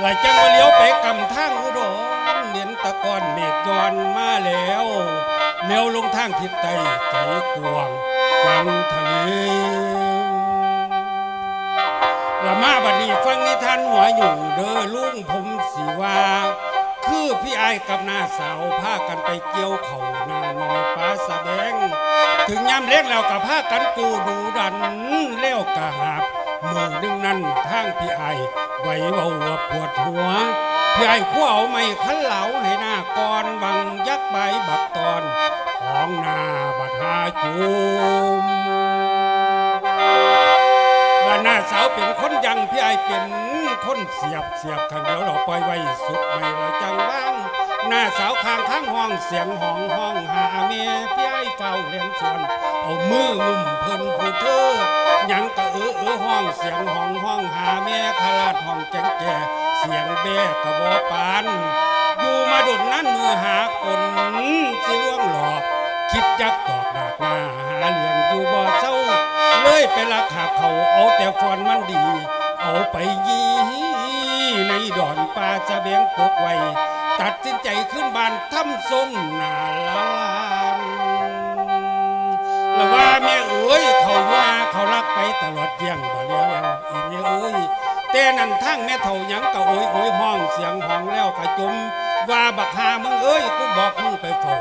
หลายจังว่าเลี้ยวไปกำทางอุดรเห็นตะกอนเมฆย้อนมาแล้วเลี้ยวลงทางทิศใต้ไกกวงกลางทะเลละมาบัดนี้ฟังนิทานหัวอยู่เด้อลุงผมสีว่าคือพี่ไอ้กับหน้าสาวพากันไปเกี่ยวเขานาน้อยป้าสะแบง ถึงยามเล็กแล้วกับพากันกูดูดันเลี้ยวกะหาบมือนึงนั่นทางพี่ไอ้ ไหวเบาวปวดหัวพี่ไอ้ขั้วเอาไม่ขันเหลาให้หน้าก่อนบังยักใบบักตอน ของนาบัดหาจูมว่าหน้าสาวเป็นคนยังพี่ไอ้เป็นคนเสียบเสียบข้างเดียวเราปล่อยไว้สุดไม่เราจังว่างหน้าสาวข้างข้างห้องเสียงห้องห้องหาเมียพี่ไอ้เฝ้าเลี้ยงชวนเอามือมุมเพิ่นผู้เธอหยังกะ เออเอห้องเสียงห้องห้องหาแม่ขลาดห้องแจงแก่เสียงแบ่กระบอปานอยู่มาดุนนั้นมือหาคนสิล่วงหลอกคิดจักตอกดากหน้าหาเหลืองอยู่บ่อเศร้า เลยไปลักหาเขาเอาแต่ฟอนมันดี เอาไปยีในดอนป่าจะเบียงปกไว้ ตัดสินใจขึ้นบ้านทำทรงนาลานแล้วว่าแม่เอ๋ยเขาว่าเขา นั่นทั้งแม่เฒ่าหยังกะโอยโอยห้องเสียงห้องแล้วกะจมว่าบักหามึงเอ้ยกูบอกมึงไปเฝ้า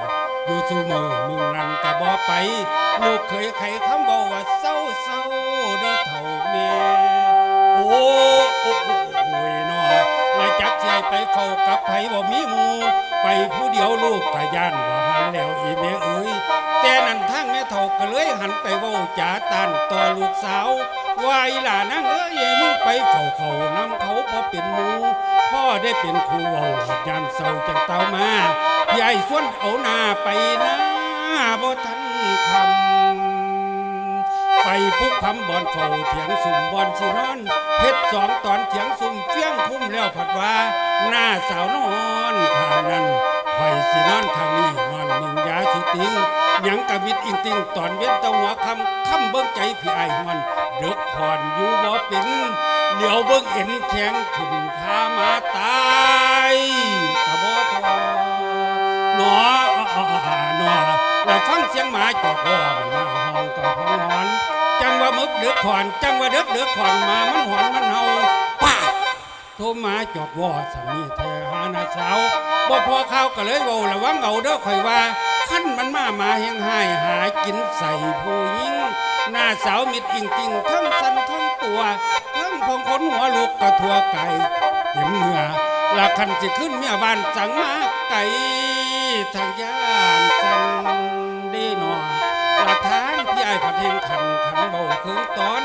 อยู่ซูมือมึงนั่นกะบ่ไปลูกเคยไขคำบอกว่าเศร้าเศร้าเด้อเฒ่าแม่โอโอ้โอ้โอ้ยน้อ และจักสิให้ไปเข้ากับไผบ่มีหมู่ไปผู้เดียวลูกก็ย่านบ่หันแล้วอีแม่เอ๋ยแต่นั่นทางแม่เฒ่าก็เลยหันไปเว้าจ๋าตันต่อลูกสาวว่าอีหล่านางเอ้ยมึงไปเฝ้าเขานำเขาพอเป็นหมูพ่อได้เป็นครูเว้าหัดยามเศร้าจังเต้ามาพี่ส่วนเอาหน้าไปนะบ่ทันคำ ปพุกคำบอนเขาเถียงสุ่มบอนสินอนเพชรสองตอนเถียงสุ่มเฟี้ยงคุ้มแล้วผัดว่า หน้าสาวนอนขางนั้นไฟสินอนทางนี้นอนมิงยาสุติงยังกะมิดอิงติงตอนเว้นตะหัวคำคำเบิ้งใจพี่ไอ้มันเด็กขอนอยู่บ่เป็นเหลียวเบิ้งเอ็นแข็งขึ้นขามาตายกะบ่ทอหนอหนอแล้วฟังเสียงหมาจอก ขอนจังว่าเดือกเดือกขอนมามันหอนมันเฮาป้าโทรมาจอกวอสามีเธอหาหน้าสาวบ่พอข้าวก็เลยเว้าระวังเอาเด้อข่อยว่าขั้นมันมามาเฮงหายหากินใส่ผู้หญิงหน้าสาวมิดอิงติงทั้งสันทั้งตัว ทั้งพองขนหัวลูกกระทัวไก่เต็มเนื้อละคันสิขึ้นเมียบ้านจังมาไก่ทางย่านจันดีหนอหลักฐาน พี่ไอ้ายงขันขันเบาเคืองตอน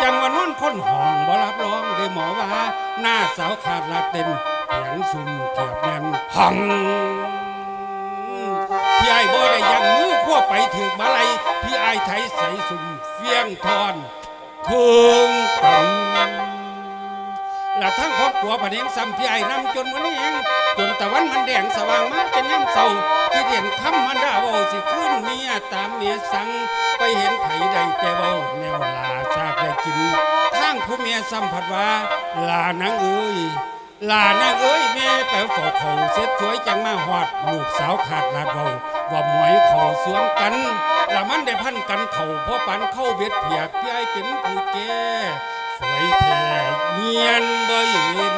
จังว่านอนคนห้องบ่รับรองได้หมอว่าหน้าสาวขาดลาเต็มเสียงซุ่มเกียบแน่นหังพี่ไอ้บ่ได้ยังมือขั้วไปถึงมาลัยพี่ไอ้ไทยใส่ซุ่มเฟี้ยงทอนเคืองตัง ละทั้งครอบครัวพะเนียงซ้ำพี่ไอ้นำจนวันนี้เองจนตะวันมันแดงสว่างมาเป็นย่ำเศร้าที่เด่นคำมันด่าเบาสิขึ้นเมียตามเมียสั่งไปเห็นไผได้แต่เบาแนวลาชากได้กินทางผู้เมียสัมผัสว่าลานางเอ้ยลานางเอ้ยแม่แปลวเขาเขาเซ็ตสวยจังมาหอดลูกสาวขาดลาดเบาว่าหมวยเขาสวนกันละมันได้พันกันเขาเพราะปันเข้าเบ็ดเพียกพี่ไอ้เป็นผู้แก่ แท้เงียนบ่เห็น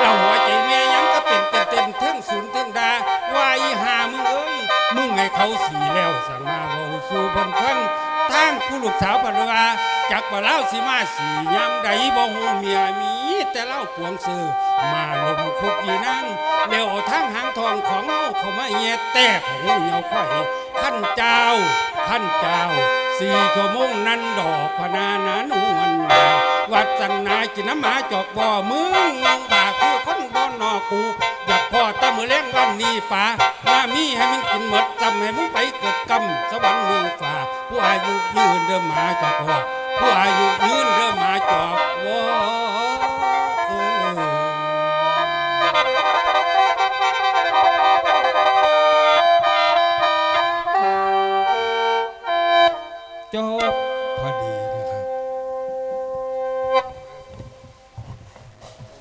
เราหัวใจแม่ยังก็เป็นเต็มเต็มๆเทิงศูนย์เทิงดาว่าอีหามึงเอ้ยมึงไงเขาสีแล้วสั่งมาเบาสู่เพิ่นฟังทางผู้ลูกสาวปรวาจักว่าเล่าสิมาสียามใดบ่ฮู้เมียมีแต่เล่าปวงซื้อมาลมคุกอีนั่งเลี้ยวเอาทางหางทองของเฮาเขามาแย่แต่ของเหี่ยวข่อยขั้นเจ้าขั้นเจ้า สี่ชั่วโมงนั้นดอกพนานานุวันนาวัดสังนายจินน้ำมาจอกบ่อมึงงงบาคือคนบ่อนอกูอยากพ่อตะมือเลี้ยงวันนี้ป่ามามีให้มึงกินหมดจำให้มึงไปเกิดกรรมสวรรค์เมืองฝ่า ผู้อายุยืนเดิมมาจอกบ่ผู้อายุยืนเดิมมาจอกบ่อ